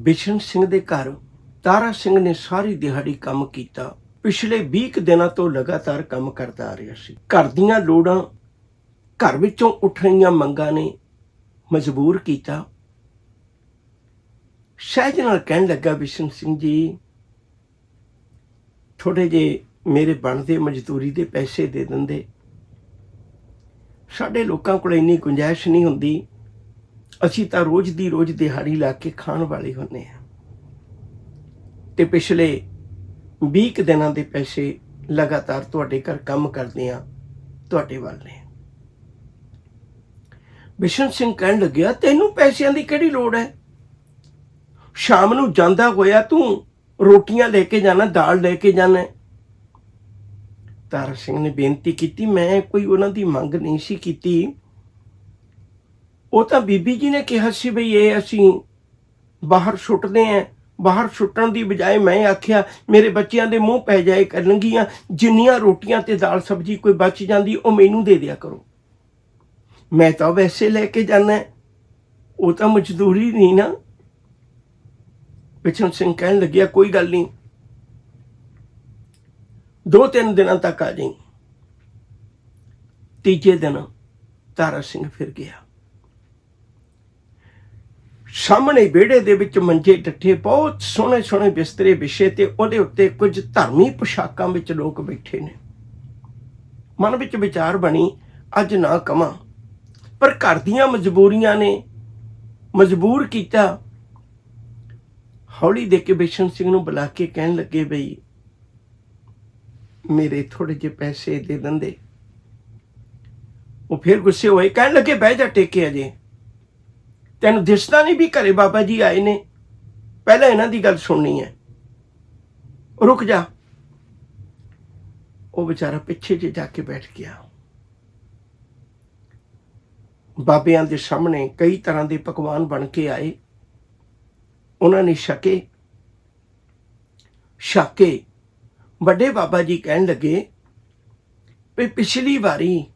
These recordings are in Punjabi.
ਬਿਸ਼ਨ ਸਿੰਘ ਦੇ ਘਰ, ਤਾਰਾ ਸਿੰਘ ਨੇ ਸਾਰੀ ਦਿਹਾੜੀ ਕੰਮ ਕੀਤਾ। ਪਿਛਲੇ 20 ਕੁ ਦਿਨਾਂ ਤੋਂ ਲਗਾਤਾਰ ਕੰਮ ਕਰਦਾ ਆ ਰਿਹਾ ਸੀ। ਘਰ ਦੀਆਂ ਲੋੜਾਂ ਘਰ ਵਿੱਚੋਂ ਉੱਠ ਰਹੀਆਂ ਮੰਗਾਂ ਨੇ ਮਜਬੂਰ ਕੀਤਾ। ਸਹਿਜ ਨਾਲ ਕਹਿਣ ਲੱਗਾ, ਬਿਸ਼ਨ ਸਿੰਘ ਜੀ ਥੋੜੇ ਜੇ ਮੇਰੇ ਬਣਦੇ ਮਜ਼ਦੂਰੀ ਦੇ ਪੈਸੇ ਦੇ ਦਿੰਦੇ। ਸਾਡੇ ਲੋਕਾਂ ਕੋਲ ਇੰਨੀ ਗੁੰਜਾਇਸ਼ ਨਹੀਂ ਹੁੰਦੀ। ਅਸੀਂ ਤਾਂ ਰੋਜ਼ ਦੀ ਰੋਜ਼ ਦਿਹਾੜੀ ਲਾ ਕੇ ਖਾਣ ਵਾਲੇ ਹੁੰਨੇ ਆ ਤੇ ਪਿਛਲੇ 20 ਕੁ ਦਿਨਾਂ ਦੇ ਪੈਸੇ ਲਗਾਤਾਰ ਤੁਹਾਡੇ ਘਰ ਕੰਮ ਕਰਦੇ ਆ ਤੁਹਾਡੇ ਵੱਲ ਨੇ। ਬਿਸ਼ਨ ਸਿੰਘ ਕਹਿਣ ਲੱਗਿਆ, ਤੈਨੂੰ ਪੈਸਿਆਂ ਦੀ ਕਿਹੜੀ ਲੋੜ ਹੈ? ਸ਼ਾਮ ਨੂੰ ਜਾਂਦਾ ਹੋਇਆ ਤੂੰ, ਰੋਟੀਆਂ ਲੈ ਕੇ ਜਾਣਾ, ਦਾਲ ਲੈ ਕੇ ਜਾਣਾ ਤਾਰਾ ਸਿੰਘ ਨੇ ਬੇਨਤੀ ਕੀਤੀ, ਮੈਂ ਕੋਈ ਉਹਨਾਂ ਦੀ ਮੰਗ ਨਹੀਂ ਸੀ ਕੀਤੀ। ਉਹ ਤਾਂ ਬੀਬੀ ਜੀ ਨੇ ਕਿਹਾ ਸੀ ਬਈ ਇਹ ਅਸੀਂ ਬਾਹਰ ਸੁੱਟਦੇ ਆਂ ਬਾਹਰ ਸੁੱਟਣ ਦੀ ਬਜਾਏ ਮੈਂ ਆਖਿਆ, ਮੇਰੇ ਬੱਚਿਆਂ ਦੇ ਮੂੰਹ ਪੈ ਜਾਏ ਕਰਨਗੀਆਂ, ਜਿੰਨੀਆਂ ਰੋਟੀਆਂ ਤੇ ਦਾਲ ਸਬਜ਼ੀ ਕੋਈ ਬਚ ਜਾਂਦੀ, ਉਹ ਮੈਨੂੰ ਦੇ ਦਿਆ ਕਰੋ। ਮੈਂ ਤਾਂ ਵੈਸੇ ਲੈ ਕੇ ਜਾਣਾ ਉਹ ਤਾਂ ਮਜ਼ਦੂਰੀ ਨਹੀਂ ਨਾ। ਬਿਸ਼ਨ ਸਿੰਘ ਕਹਿਣ ਲੱਗਿਆ, ਕੋਈ ਗੱਲ ਨਹੀਂ। ਦੋ ਤਿੰਨ ਦਿਨਾਂ ਤੱਕ ਆ ਜਾਈ। ਤੀਜੇ ਦਿਨ ਤਾਰਾ ਸਿੰਘ ਫਿਰ ਗਿਆ। ਸਾਹਮਣੇ ਵਿਹੜੇ ਦੇ ਵਿੱਚ ਮੰਜੇ ਟੱਠੇ ਬਹੁਤ ਸੋਹਣੇ ਸੋਹਣੇ ਬਿਸਤਰੇ ਵਿਛੇ ਤੇ ਉਹਦੇ ਉੱਤੇ ਕੁਝ ਧਰਮੀ ਪੋਸ਼ਾਕਾਂ ਵਿੱਚ ਲੋਕ ਬੈਠੇ ਨੇ। ਮਨ ਵਿੱਚ ਵਿਚਾਰ ਬਣੀ, ਅੱਜ ਨਾ ਕਵਾਂ। ਪਰ ਘਰ ਦੀਆਂ ਮਜਬੂਰੀਆਂ ਨੇ ਮਜਬੂਰ ਕੀਤਾ। ਹੌਲੀ ਦੇ ਕੇ ਬਿਸ਼ਨ ਸਿੰਘ ਨੂੰ ਬੁਲਾ ਕੇ ਕਹਿਣ ਲੱਗੇ ਬਈ, ਮੇਰੇ ਥੋੜੇ ਜਿਹੇ ਪੈਸੇ ਦੇ ਦਿੰਦੇ। ਉਹ ਫਿਰ ਗੁੱਸੇ ਹੋਏ, ਕਹਿਣ ਲੱਗੇ, ਬਹਿ ਜਾ ਟੇਕੇ ਅਜੇ। ਤੈਨੂੰ ਦਿਸਦਾ ਨਹੀਂ ਵੀ ਘਰੇ ਬਾਬਾ ਜੀ ਆਏ ਨੇ? ਪਹਿਲਾਂ ਇਹਨਾਂ ਦੀ ਗੱਲ ਸੁਣਨੀ ਹੈ। ਰੁਕ ਜਾ। ਉਹ ਵਿਚਾਰਾ ਪਿੱਛੇ ਜੇ ਜਾ ਕੇ ਬੈਠ ਗਿਆ। ਬਾਬਿਆਂ ਦੇ ਸਾਹਮਣੇ ਕਈ ਤਰ੍ਹਾਂ ਦੇ ਪਕਵਾਨ ਬਣ ਕੇ ਆਏ। ਉਹਨਾਂ ਨੇ ਛਕੇ। ਛਕੇ। ਵੱਡੇ ਬਾਬਾ ਜੀ ਕਹਿਣ ਲੱਗੇ ਵੀ ਪਿਛਲੀ ਵਾਰੀ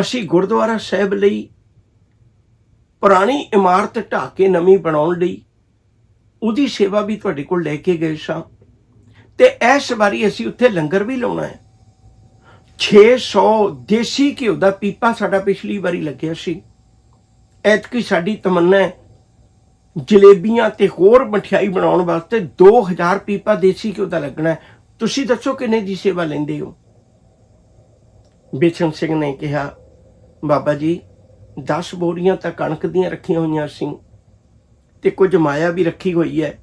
ਅਸੀਂ ਗੁਰਦੁਆਰਾ ਸਾਹਿਬ ਲਈ ਪੁਰਾਣੀ ਇਮਾਰਤ ਢਾਹ ਕੇ ਨਵੀਂ ਬਣਾਉਣ ਲਈ ਉਹਦੀ ਸੇਵਾ ਵੀ ਤੁਹਾਡੇ ਕੋਲ ਲੈ ਕੇ ਗਏ ਸਾਂ। ਤੇ ਇਸ ਵਾਰੀ ਅਸੀਂ ਉੱਥੇ ਲੰਗਰ ਵੀ ਲਾਉਣਾ ਹੈ। 600 ਦੇਸੀ ਘਿਓ ਦਾ ਪੀਪਾ ਸਾਡਾ ਪਿਛਲੀ ਵਾਰੀ ਲੱਗਿਆ ਸੀ। ਐਤਕੀ ਸਾਡੀ ਤਮੰਨਾ ਹੈ ਜਲੇਬੀਆਂ ਤੇ ਹੋਰ ਮਠਿਆਈ ਬਣਾਉਣ ਵਾਸਤੇ 2000 ਪੀਪਾ ਦੇਸੀ ਘਿਓ ਦਾ ਲੱਗਣਾ ਹੈ। ਤੁਸੀਂ ਦੱਸੋ ਕਿੰਨੇ ਦੀ ਸੇਵਾ ਲੈਂਦੇ ਹੋ? ਬਿਸ਼ਨ ਸਿੰਘ ਨੇ ਕਿਹਾ, ਬਾਬਾ ਜੀ 10 ਬੋਰੀਆਂ ਤਾਂ ਕਣਕ ਦੀਆਂ ਰੱਖੀਆਂ ਹੋਈਆਂ ਸੀ ਤੇ ਕੁਝ ਮਾਇਆ ਵੀ ਰੱਖੀ ਹੋਈ ਹੈ।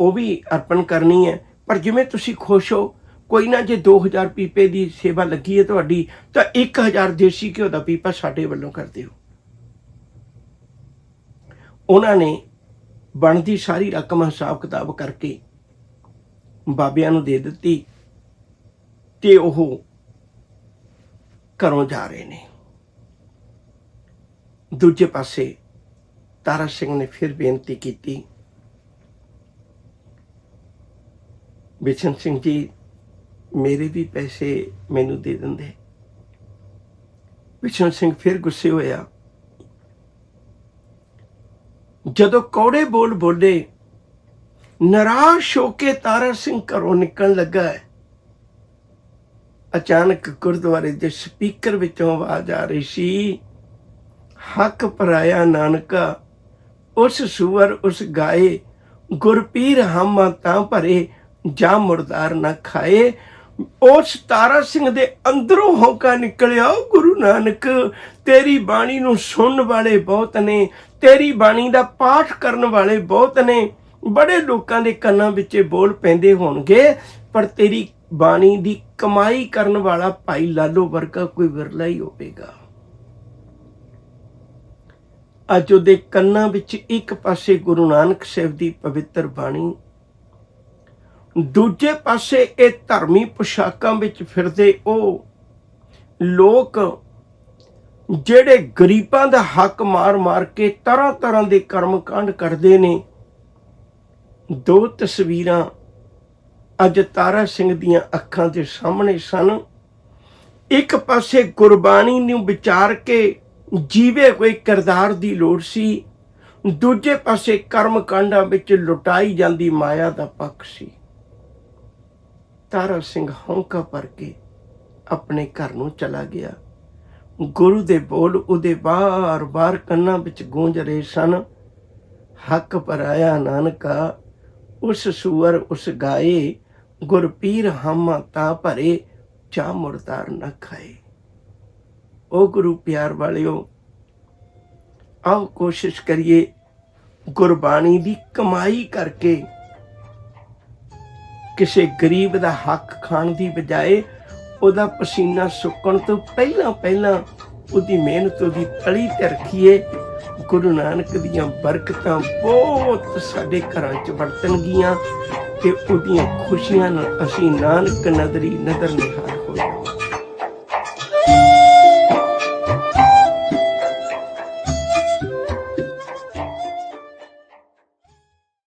ਉਹ ਵੀ ਅਰਪਣ ਕਰਨੀ ਹੈ। ਪਰ ਜਿਵੇਂ ਤੁਸੀਂ ਖੁਸ਼ ਹੋ, ਕੋਈ ਨਾ ਜੇ 2000 ਪੀਪੇ ਦੀ ਸੇਵਾ ਲੱਗੀ ਹੈ ਤੁਹਾਡੀ, ਤਾਂ 1000 ਦੇਸੀ ਘਿਓ ਦਾ ਪੀਪਾ ਸਾਡੇ ਵੱਲੋਂ ਕਰ ਦਿਓ। ਉਹਨਾਂ ਨੇ ਬਣਦੀ ਸਾਰੀ ਰਕਮ ਹਿਸਾਬ ਕਿਤਾਬ ਕਰਕੇ ਬਾਬਿਆਂ ਨੂੰ ਦੇ ਦਿੱਤੀ ਤੇ ਉਹ ਘਰੋਂ ਜਾ ਰਹੇ ਨੇ। ਦੂਜੇ ਪਾਸੇ ਤਾਰਾ ਸਿੰਘ ਨੇ ਫਿਰ ਬੇਨਤੀ ਕੀਤੀ। ਬਿਸ਼ਨ ਸਿੰਘ ਜੀ, ਮੇਰੇ ਵੀ ਪੈਸੇ ਮੈਨੂੰ ਦੇ ਦਿੰਦੇ। ਬਿਸ਼ਨ ਸਿੰਘ ਫਿਰ ਗੁੱਸੇ ਹੋਇਆ। ਜਦੋਂ ਕੌੜੇ ਬੋਲ ਬੋਲੇ, ਨਿਰਾਸ਼ ਹੋ ਕੇ ਤਾਰਾ ਸਿੰਘ ਘਰੋਂ ਨਿਕਲਣ ਲੱਗਾ ਹੈ। ਅਚਾਨਕ ਗੁਰਦੁਆਰੇ ਦੇ ਸਪੀਕਰ ਵਿੱਚੋਂ ਆਵਾਜ਼ ਆ ਰਹੀ ਸੀ ਹੱਕ ਪਰਾਇਆ ਨਾਨਕਾ, ਉਸ ਸੂਰ ਉਸ ਗਾਏ, ਗੁਰਪੀਰ ਹਮ ਤਾਂ ਭਰੇ, ਜਾਂ ਮੁਰਦਾਰ ਨਾ ਖਾਏ। ਉਸ ਤਾਰਾ ਸਿੰਘ ਦੇ ਅੰਦਰੋਂ ਹੋਕਾ ਨਿਕਲਿਆ "ਓ ਗੁਰੂ ਨਾਨਕ, ਤੇਰੀ ਬਾਣੀ ਨੂੰ ਸੁਣਨ ਵਾਲੇ ਬਹੁਤ ਨੇ, ਤੇਰੀ ਬਾਣੀ ਦਾ ਪਾਠ ਕਰਨ ਵਾਲੇ ਬਹੁਤ ਨੇ। ਬੜੇ ਲੋਕਾਂ ਦੇ ਕੰਨਾਂ ਵਿੱਚ ਬੋਲ ਪੈਂਦੇ ਹੋਣਗੇ, ਪਰ ਤੇਰੀ ਬਾਣੀ ਦੀ ਕਮਾਈ ਕਰਨ ਵਾਲਾ ਭਾਈ ਲਾਲੋ ਵਰਗਾ ਕੋਈ ਵਿਰਲਾ ਹੀ ਹੋਵੇਗਾ। ਅੱਜ ਉਹਦੇ ਕੰਨਾਂ ਵਿੱਚ ਇੱਕ ਪਾਸੇ ਗੁਰੂ ਨਾਨਕ ਸਾਹਿਬ ਦੀ ਪਵਿੱਤਰ ਬਾਣੀ, ਦੂਜੇ ਪਾਸੇ ਇਹ ਧਰਮੀ ਪੁਸ਼ਾਕਾਂ ਵਿੱਚ ਫਿਰਦੇ ਉਹ ਲੋਕ ਜਿਹੜੇ ਗਰੀਬਾਂ ਦਾ ਹੱਕ ਮਾਰ-ਮਾਰ ਕੇ ਤਰ੍ਹਾਂ ਤਰ੍ਹਾਂ ਦੇ ਕਰਮ ਕਾਂਡ ਕਰਦੇ ਨੇ। ਦੋ ਤਸਵੀਰਾਂ ਅੱਜ ਤਾਰਾ ਸਿੰਘ ਦੀਆਂ ਅੱਖਾਂ ਦੇ ਸਾਹਮਣੇ ਸਨ। ਇੱਕ ਪਾਸੇ ਗੁਰਬਾਣੀ ਨੂੰ ਵਿਚਾਰ ਕੇ ਜੀਵੇ ਕੋਈ ਕਿਰਦਾਰ ਦੀ ਲੋੜ ਸੀ, ਦੂਜੇ ਪਾਸੇ ਕਰਮ ਕਾਂਡਾਂ ਵਿੱਚ ਲੁਟਾਈ ਜਾਂਦੀ ਮਾਇਆ ਦਾ ਪੱਖ ਸੀ। ਤਾਰਾ ਸਿੰਘ ਹੌਂਕਾ ਭਰ ਕੇ ਆਪਣੇ ਘਰ ਨੂੰ ਚਲਾ ਗਿਆ। ਗੁਰੂ ਦੇ ਬੋਲ ਉਹਦੇ ਬਾਰ-ਬਾਰ ਕੰਨਾਂ ਵਿੱਚ ਗੂੰਜ ਰਹੇ ਸਨ। ਹੱਕ ਪਰਾਇਆ ਨਾਨਕਾ, ਉਸ ਸੂਰ ਉਸ ਗਾਏ, ਗੁਰਪੀਰ ਹਮਾ ਤਾਂ ਭਰੇ ਚਾ ਮੁਰਦਾਰ ਨਾ ਖਾਏ। ਉਹ ਗੁਰੂ ਪਿਆਰ ਵਾਲਿਓ, ਆਓ ਕੋਸ਼ਿਸ਼ ਕਰੀਏ ਗੁਰਬਾਣੀ ਦੀ ਕਮਾਈ ਕਰਕੇ ਕਿਸੇ ਗਰੀਬ ਦਾ ਹੱਕ ਖਾਣ ਦੀ ਬਜਾਏ ਉਹਦਾ ਪਸੀਨਾ ਸੁੱਕਣ ਤੋਂ ਪਹਿਲਾਂ ਪਹਿਲਾਂ ਉਹਦੀ ਮਿਹਨਤ, ਉਹਦੀ ਤਲੀ ਤੇ ਰੱਖੀਏ, ਗੁਰੂ ਨਾਨਕ ਦੀਆਂ ਬਰਕਤਾਂ ਬਹੁਤ ਸਾਡੇ ਘਰਾਂ 'ਚ ਵਰਤਣਗੀਆਂ ਤੇ ਉਹਦੀਆਂ ਖੁਸ਼ੀਆਂ ਨਾਲ ਅਸੀਂ ਨਾਨਕ ਨਦਰੀ ਨਦਰ ਨਿਹਾਲ ਹੋ ਜਾਵਾਂਗੇ